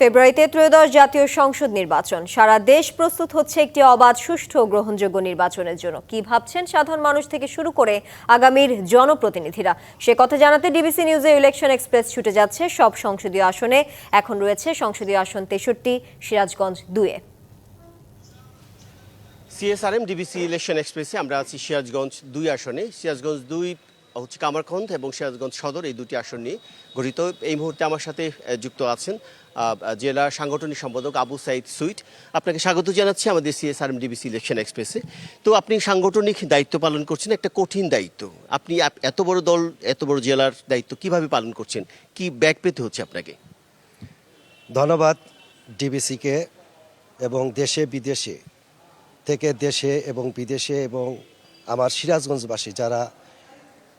ফেব্রুয়ারিতে ত্রয়োদশ জাতীয় সংসদ নির্বাচন। সারা দেশ প্রস্তুত হচ্ছে একটি অবাধ, সুষ্ঠু গ্রহণযোগ্য নির্বাচনের জন্য। কি ভাবছেন সাধারণ মানুষ থেকে শুরু করে আগামীর জনপ্রতিনিধিরা? সে কথা জানাতে ডিবিসি নিউজে ইলেকশন এক্সপ্রেস ছুটে যাচ্ছে সব সংসদীয় আসনে। এখন রয়েছে সংসদীয় আসন তেষট্টি, সিরাজগঞ্জ দুয়ে। সিএসআরএম, ডিবিসি ইলেকশন এক্সপ্রেসে আমরা আছি সিরাজগঞ্জ দুই আসনে। সিরাজগঞ্জ দুই হচ্ছে কামারখন্দ এবং সিরাজগঞ্জ সদর এই দুটি আসন নিয়ে গঠিত। এই মুহূর্তে আমার সাথে যুক্ত আছেন জেলা সাংগঠনিক সম্পাদক আবু সাইদ সুইট। আপনাকে স্বাগত জানাচ্ছি আমাদের সিএসআরএম ডিবিসি ইলেকশন এক্সপ্রেসে তো আপনি সাংগঠনিক দায়িত্ব পালন করছেন, একটা কঠিন দায়িত্ব। আপনি এত বড় দল, এত বড় জেলার দায়িত্ব কীভাবে পালন করছেন? কি ব্যাগ পেতে হচ্ছে আপনাকে? ধন্যবাদ ডিবিসিকে এবং দেশে বিদেশে থেকে দেশে এবং বিদেশে এবং আমার সিরাজগঞ্জবাসী যারা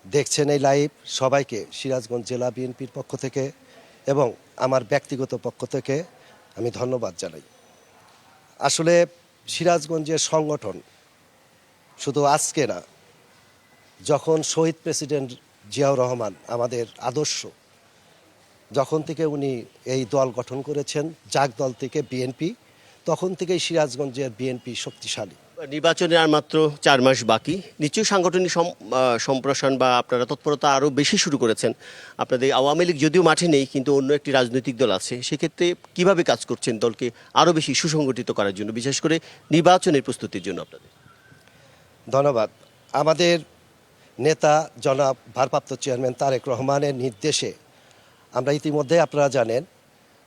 দেখছেন এই লাইভ সবাইকে, সিরাজগঞ্জ জেলা বিএনপির পক্ষ থেকে এবং আমার ব্যক্তিগত পক্ষ থেকে আমি ধন্যবাদ জানাই। আসলে সিরাজগঞ্জের সংগঠন শুধু আজকে না, যখন শহীদ প্রেসিডেন্ট জিয়াউর রহমান আমাদের আদর্শ, যখন থেকে উনি এই দল গঠন করেছেন জাগ দল থেকে বিএনপি, তখন থেকেই সিরাজগঞ্জের বিএনপি শক্তিশালী। নির্বাচনের আর মাত্র চার মাস বাকি। নিশ্চয়ই সাংগঠনিক সম- সম্প্রসারণ বা আপনারা তৎপরতা আরও বেশি শুরু করেছেন। আপনাদের আওয়ামী লীগ যদিও মাঠে নেই, কিন্তু অন্য একটি রাজনৈতিক দল আছে, সেক্ষেত্রে কীভাবে কাজ করছেন দলকে আরও বেশি সুসংগঠিত করার জন্য, বিশেষ করে নির্বাচনের প্রস্তুতির জন্য আপনাদের? ধন্যবাদ। আমাদের নেতা জনাব ভারপ্রাপ্ত চেয়ারম্যান তারেক রহমানের নির্দেশে আমরা ইতিমধ্যে আপনারা জানেন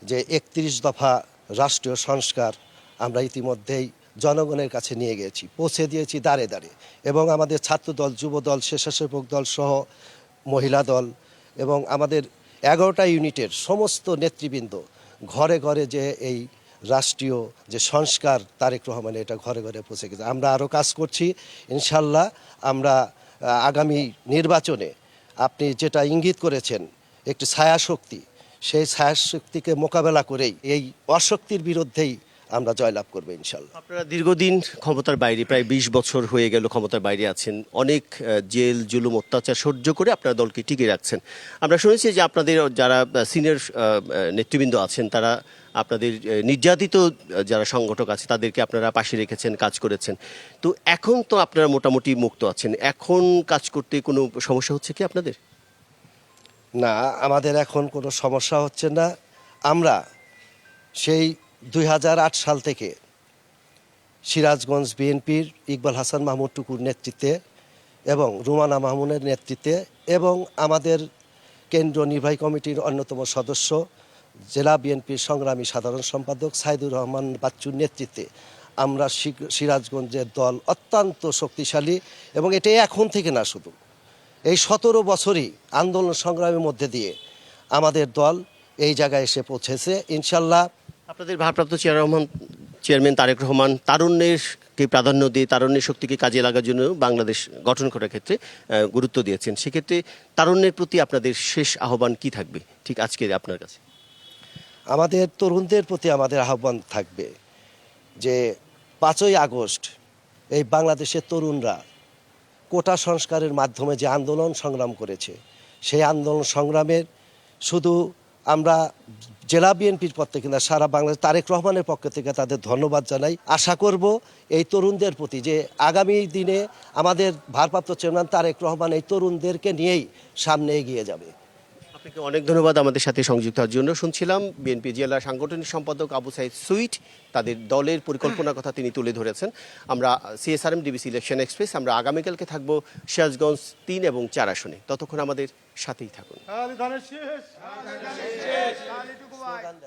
যে একত্রিশ দফা রাষ্ট্রীয় সংস্কার আমরা ইতিমধ্যেই জনগণের কাছে নিয়ে গেছি, পৌঁছে দিয়েছি দাঁড়ে দাঁড়ে এবং আমাদের ছাত্রদল, যুবদল, স্বেচ্ছাসেবক দল সহ মহিলা দল এবং আমাদের এগারোটা ইউনিটের সমস্ত নেতৃবৃন্দ ঘরে ঘরে যে এই রাষ্ট্রীয় যে সংস্কার তারেক রহমান এটা ঘরে ঘরে পৌঁছে গেছে। আমরা আরও কাজ করছি, ইনশাল্লাহ আমরা আগামী নির্বাচনে আপনি যেটা ইঙ্গিত করেছেন, একটি ছায়াশক্তি, সেই ছায়াশক্তিকে মোকাবেলা করেই এই অশক্তির বিরুদ্ধেই আমরা জয়লাভ করব ইনশাল্লাহ। আপনারা দীর্ঘদিন ক্ষমতার বাইরে প্রায় বিশ বছর হয়ে গেল ক্ষমতার বাইরে আছেন। অনেক জেল জুলুম অত্যাচার সহ্য করে আপনারা দলকে টিকে রাখছেন। আমরা শুনেছি যে আপনাদের যারা সিনিয়র নেতৃবৃন্দ আছেন তারা আপনাদের নির্যাতিত যারা সংগঠক আছে তাদেরকে আপনারা পাশে রেখেছেন কাজ করেছেন। তো এখন তো আপনারা মোটামুটি মুক্ত আছেন। এখন কাজ করতে কোনো সমস্যা হচ্ছে কি আপনাদের? না আমাদের এখন কোনো সমস্যা হচ্ছে না। আমরা সেই দুই হাজার আট সাল থেকে সিরাজগঞ্জ বিএনপির ইকবাল হাসান মাহমুদ টুকুর নেতৃত্বে এবং রুমানা মাহমুদের নেতৃত্বে এবং আমাদের কেন্দ্রীয় নির্বাহী কমিটির অন্যতম সদস্য জেলা বিএনপির সংগ্রামী সাধারণ সম্পাদক সাইদুর রহমান বাচ্চুর নেতৃত্বে আমরা সিরাজগঞ্জের দল অত্যন্ত শক্তিশালী এবং এটা এখন থেকে না শুধু। এই সতেরো বছরই আন্দোলন সংগ্রামের মধ্যে দিয়ে আমাদের দল এই জায়গায় এসে পৌঁছেছে। ইনশাল্লাহ আপনাদের ভারপ্রাপ্ত চেয়ার রহমান, চেয়ারম্যান তারেক রহমান তারুণ্যের কে প্রাধান্য দিয়ে তারুণ্যের শক্তিকে কাজে লাগার জন্য বাংলাদেশ গঠন করার ক্ষেত্রে গুরুত্ব দিয়েছেন। সেক্ষেত্রে তারুণ্যের প্রতি আপনাদের শেষ আহ্বান কি থাকবে? ঠিক আজকে আপনার কাছে। আমাদের তরুণদের প্রতি আমাদের আহ্বান থাকবে যে পাঁচই আগস্ট এই বাংলাদেশের তরুণরা কোটা সংস্কারের মাধ্যমে যে আন্দোলন সংগ্রাম করেছে, সেই আন্দোলন সংগ্রামের শুধু আমরা জেলা বিএনপির পক্ষ থেকে না সারা বাংলাদেশ, তারেক রহমানের পক্ষ থেকে তাদের ধন্যবাদ জানাই। আশা করব এই তরুণদের প্রতি যে আগামী দিনে আমাদের ভারপ্রাপ্ত চেয়ারম্যান তারেক রহমান এই তরুণদেরকে নিয়েই সামনে এগিয়ে যাবে। আপনাকে অনেক ধন্যবাদ আমাদের সাথে সংযুক্ত হওয়ার জন্য। শুনছিলাম বিএনপি জেলা সাংগঠনিক সম্পাদক আবু সাইদ সুইট তাদের দলের পরিকল্পনার কথা তিনি তুলে ধরেছেন। আমরা সিএসআরএম ডিবিসি ইলেকশন এক্সপ্রেস, আমরা আগামীকালকে থাকব সিরাজগঞ্জ তিন এবং চার আসনে। ততক্ষণ আমাদের সাথেই থাকুন।